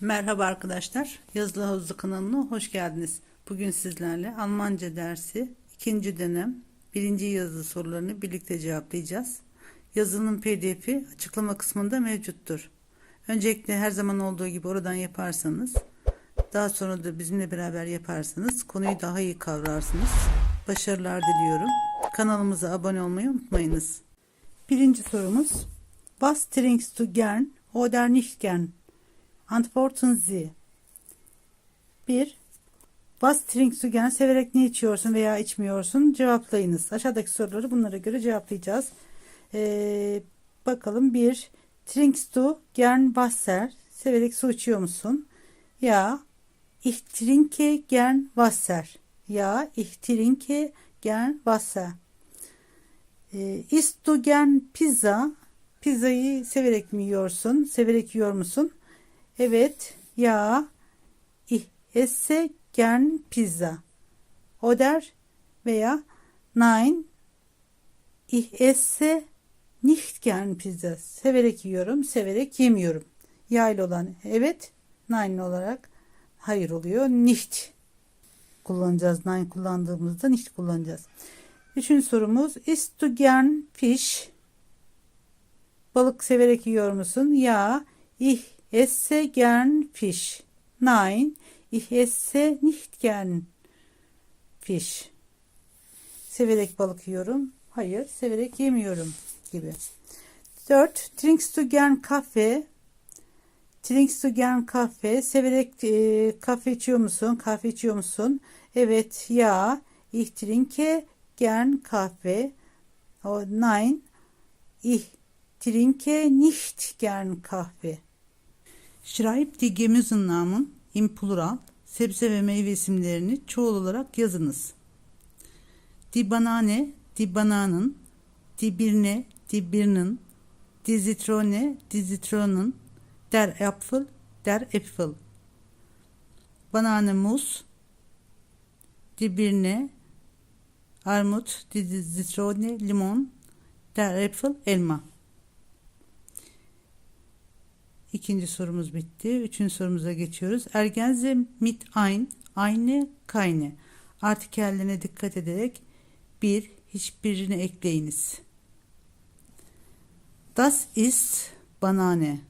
Merhaba arkadaşlar. Yazılı Havuzlu kanalına hoş geldiniz. Bugün sizlerle Almanca dersi ikinci dönem birinci yazılı sorularını birlikte cevaplayacağız. Yazının pdf'i açıklama kısmında mevcuttur. Öncelikle her zaman olduğu gibi oradan yaparsanız daha sonra da bizimle beraber yaparsanız konuyu daha iyi kavrarsınız. Başarılar diliyorum. Kanalımıza abone olmayı unutmayınız. Birinci sorumuz Was trinkst du gern oder nicht gern? Antworten Sie. 1. Was trinkst du gern? Severek ne içiyorsun veya içmiyorsun? Cevaplayınız. Aşağıdaki soruları bunlara göre cevaplayacağız. Ee, bakalım 1. Trinkst du gern Wasser? Severek su içiyor musun? Ya. Ich trinke gern Wasser. Ya. Ich trinke gern Wasser. Ee, isst du gern pizza? Pizzayı severek mi yiyorsun? Severek yiyor musun? Evet, ya, ich esse gern Pizza. Oder veya nein, ich esse nicht gern Pizza. Severek yiyorum, severek yemiyorum. Ya ile olan evet, nein olarak hayır oluyor. Nicht kullanacağız. Nein kullandığımızda nicht kullanacağız. Üçüncü sorumuz, isst du gern Fisch? Balık severek yiyor musun? Ya, ich esse gern Fisch. Nein, ich esse nicht gern Fisch. Severek balık yiyorum. Hayır, severek yemiyorum gibi. 4. Trinkst du gern Kaffee? Trinkst du gern Kaffee? Severek e, kahve içiyor musun? Kahve içiyor musun? Evet, ya. Ich trinke gern Kaffee. Oh, nein, ich trinke nicht gern Kaffee. Schreibt die Gemüsenamen im Plural sebze ve meyve isimlerini çoğul olarak yazınız. Die Banane, die Bananen, die Birne, die Birnen, die Zitrone, die Zitronen, der Apfel, der Äpfel. Banane Mus, die Birne, Armut, die Zitrone, Limon, der Äpfel, Elma. İkinci sorumuz bitti. Üçüncü sorumuza geçiyoruz. Ergenze mit ein, aynı, kayne. Artikellerine dikkat ederek bir, hiçbirini ekleyiniz. Das ist banane.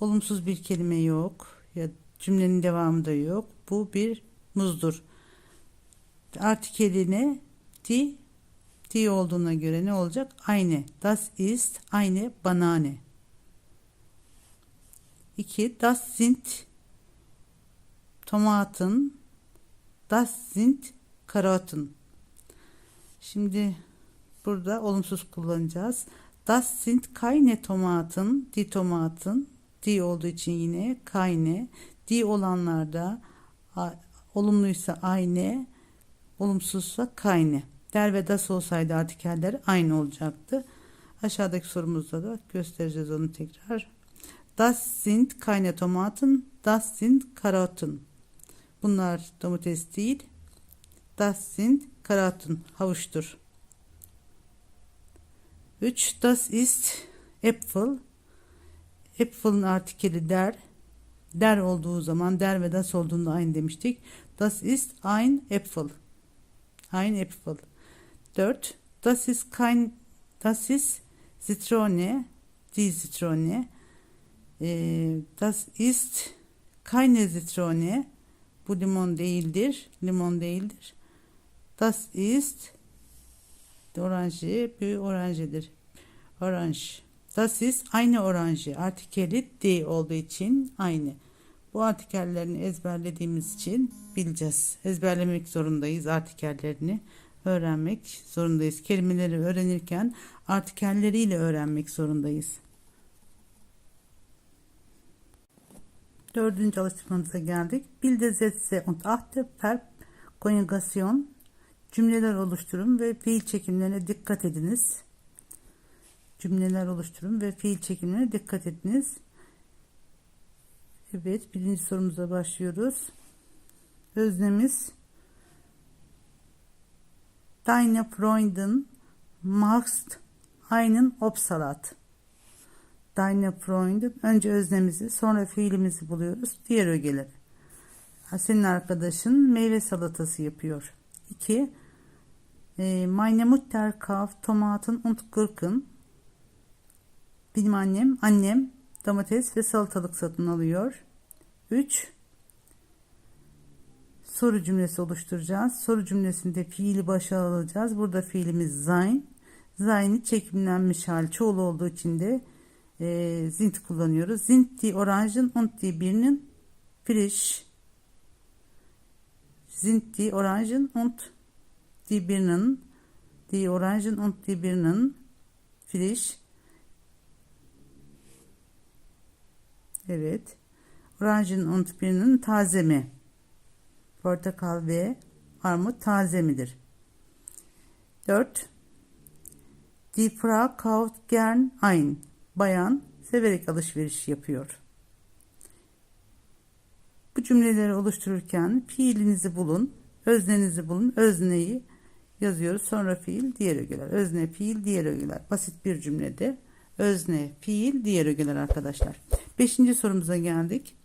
Olumsuz bir kelime yok. Ya cümlenin devamında yok. Bu bir muzdur. Artikeline di, di olduğuna göre ne olacak? Aynı. Das ist eine Banane. 2. Das sind Tomaten. Das sind Karoten. Şimdi burada olumsuz kullanacağız. Das sind keine Tomaten. Die Tomaten. Die olduğu için yine keine. Die olanlarda olumluysa aynı, olumsuzsa keine. Der ve das olsaydı artikeller aynı olacaktı. Aşağıdaki sorumuzda da göstereceğiz onu tekrar. Das sind keine Tomaten, das sind Karoten. Bunlar domates değil. Das sind Karoten, havuçtur. 3. Das ist Äpfel. Äpfel'ın artikeli der. Der olduğu zaman der ve das olduğunda aynı demiştik. Das ist ein Äpfel. Ein Äpfel. 4. Das ist kein das ist Zitrone. Die Zitrone. E, das ist keine Zitrone. Bu limon değildir. Limon değildir. Das ist orange bir oranjedir. Orange. Das ist aynı orange. Artikeli D olduğu için aynı. Bu artikellerini ezberlediğimiz için bileceğiz. Ezberlemek zorundayız artikellerini. Öğrenmek zorundayız. Kelimeleri öğrenirken artikelleriyle öğrenmek zorundayız. Dördüncü alıştırmamıza geldik. Bilde Sätze und achte Verb Konjugasyon cümleler oluşturun ve fiil çekimlerine dikkat ediniz. Cümleler oluşturun ve fiil çekimlerine dikkat ediniz. Evet, birinci sorumuza başlıyoruz. Öznemiz Deine Freundin machst einen Obsalat. Deine Freundin. Önce öznemizi sonra fiilimizi buluyoruz. Diğer ögeleri. Senin arkadaşın meyve salatası yapıyor. 2. E, meine Mutter kauft Tomaten und Gurken. Benim annem, annem domates ve salatalık satın alıyor. 3. Soru cümlesi oluşturacağız. Soru cümlesinde fiili başa alacağız. Burada fiilimiz sein. Sein'i çekimlenmiş hal çoğul olduğu için de e, sind kullanıyoruz. Sind die Orangen und die Birnen frisch. Sind die Orangen und die Birnen die Orangen und die Birnen frisch. Evet. Orangen und Birnen taze mi? Portakal ve armut taze midir? 4. Die Frau kauft gern ein. Bayan severek alışveriş yapıyor. Bu cümleleri oluştururken fiilinizi bulun, öznenizi bulun, özneyi yazıyoruz. Sonra fiil, diğer ögeler. Özne, fiil, diğer ögeler. Basit bir cümlede özne, fiil, diğer ögeler arkadaşlar. Beşinci sorumuza geldik.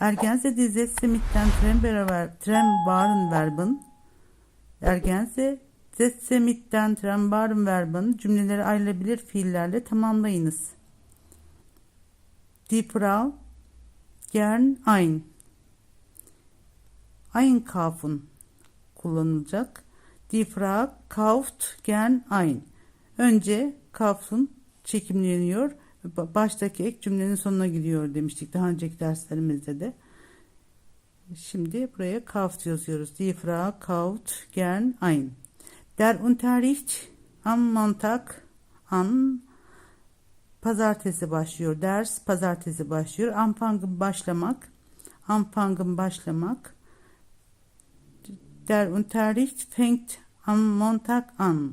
Ergense die Sätze mit den Trennbar- trennbaren Verben Ergense Sätze mit den trennbaren Verben cümleleri ayrılabilir fiillerle tamamlayınız. Die Frau gern ein Einkaufen kullanılacak. Die Frau kauft gern ein. Önce kaufen çekimleniyor. Ba- Baştaki ek cümlenin sonuna gidiyor demiştik daha önceki derslerimizde de. Şimdi buraya kauft yazıyoruz. Die Frau kauft gern ein. Der Unterricht am Montag an pazartesi başlıyor. Ders pazartesi başlıyor. Anfangen başlamak. Anfangen başlamak. Der Unterricht fängt am Montag an.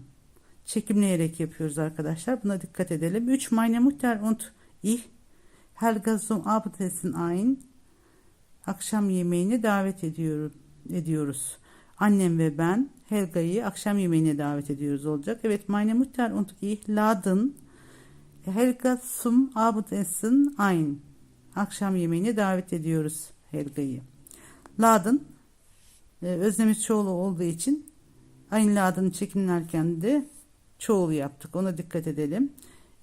Çekimleyerek yapıyoruz arkadaşlar. Buna dikkat edelim. 3. Meine Mutter und ich Helga zum Abendessen ein. Akşam yemeğine davet ediyorum, ediyoruz. Annem ve ben Helga'yı akşam yemeğine davet ediyoruz olacak. Evet, meine Mutter und ich laden Helga zum Abendessen ein. Akşam yemeğine davet ediyoruz Helga'yı. Laden öznemiz çoğulu olduğu için aynı ladını çekimlerken de çoğul yaptık. Ona dikkat edelim.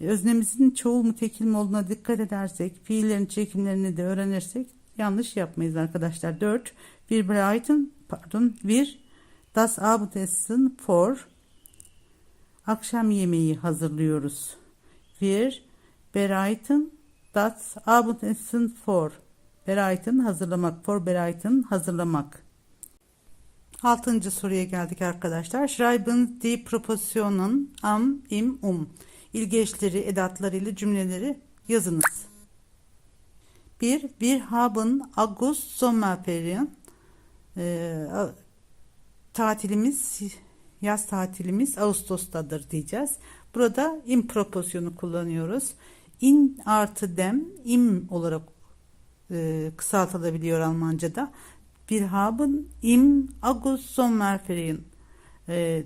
E, Öznemizin çoğul mu tekil mi olduğuna dikkat edersek, fiillerin çekimlerini de öğrenirsek yanlış yapmayız arkadaşlar. 4. Wir bereiten, pardon, wir das Abendessen for akşam yemeği hazırlıyoruz. Wir bereiten das Abendessen for bereiten hazırlamak, for bereiten hazırlamak. Altıncı soruya geldik arkadaşlar. Schreiben die Propositionen am, im, um. İlgeçleri, edatlarıyla cümleleri yazınız. 1. Wir haben August Sommerferien. Ee, tatilimiz, yaz tatilimiz Ağustos'tadır diyeceğiz. Burada im proposyonu kullanıyoruz. In artı dem, im olarak e, kısaltılabiliyor Almanca'da. Wir haben im August Sommerferien e,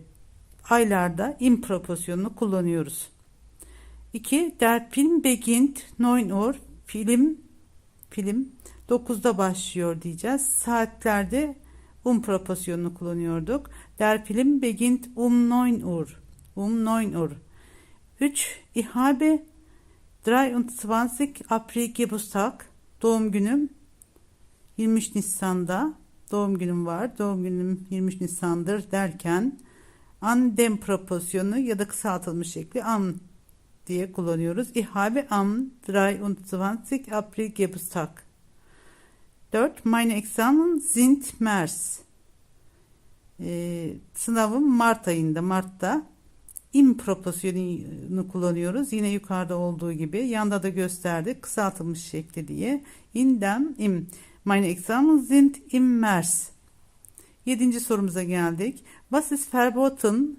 aylarda im proposyonunu kullanıyoruz. 2. Der Film beginnt 9 Uhr. Film film 9'da başlıyor diyeceğiz. Saatlerde um proposyonunu kullanıyorduk. Der Film beginnt um 9 Uhr. Um 9 Uhr. 3. Ich habe 23 April Geburtstag. Doğum günüm 23 Nisan'da doğum günüm var. Doğum günüm 23 Nisan'dır derken an dem proposyonu ya da kısaltılmış şekli an diye kullanıyoruz. Ich habe am 23 April Geburtstag. 4. Meine Examen sind März. Ee, sınavım Mart ayında, Mart'ta. Im proposyonunu kullanıyoruz. Yine yukarıda olduğu gibi. Yanda da gösterdik. Kısaltılmış şekli diye. İnden im. Meine Examen sind im März. Yedinci sorumuza geldik. Was ist verboten?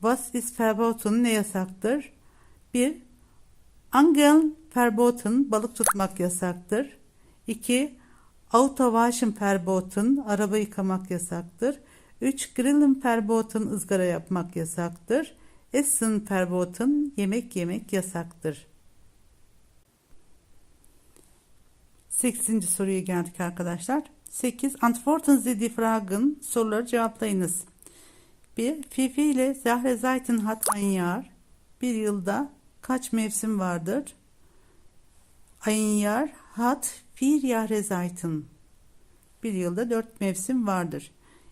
Was ist verboten? Ne yasaktır? 1. Angeln verboten. Balık tutmak yasaktır. 2. Autowaschen verboten. Araba yıkamak yasaktır. 3. Grillen verboten. ızgara yapmak yasaktır. Essen verboten. Yemek yemek yasaktır. 8. soruya geldik arkadaşlar. 8. Antworten Sie die Fragen soruları cevaplayınız. 1. Fifi ile Zahre Zayt'ın hat ein Jahr. Bir yılda kaç mevsim vardır? Ein Jahr hat vier Jahre Zayt'ın. Bir yılda dört mevsim vardır.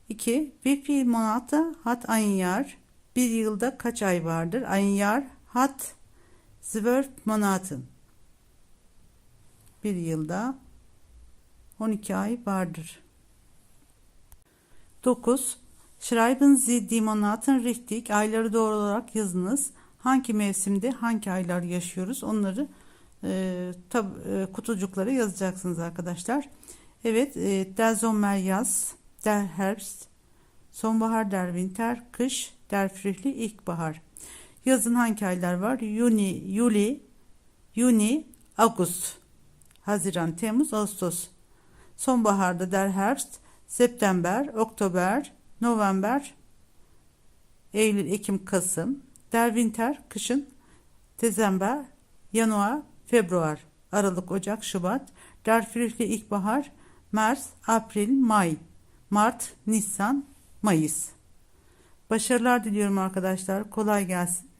2. Wie viel Monate hat ein Jahr? Bir yılda kaç ay vardır? Ein hat zwölf Monaten. Bir yılda 12 ay vardır. 9. Schreiben Sie die Monaten richtig. Ayları doğru olarak yazınız. Hangi mevsimde hangi aylar yaşıyoruz onları e, tab, e, kutucuklara yazacaksınız arkadaşlar. Evet, e, der Sommer yaz, der Herbst, sonbahar der Winter, kış der Frühling ilkbahar. Yazın hangi aylar var? Juni, Juli, Juni, Ağustos, Haziran, Temmuz, Ağustos. Sonbaharda der Herbst, September, Oktober, November, Eylül, Ekim, Kasım. Der Winter, kışın, Dezember, Januar, Februar, Aralık, Ocak, Şubat. Der Frühling ilkbahar, Mars, April, May, Mart, Nisan, Mayıs. Başarılar diliyorum arkadaşlar. Kolay gelsin.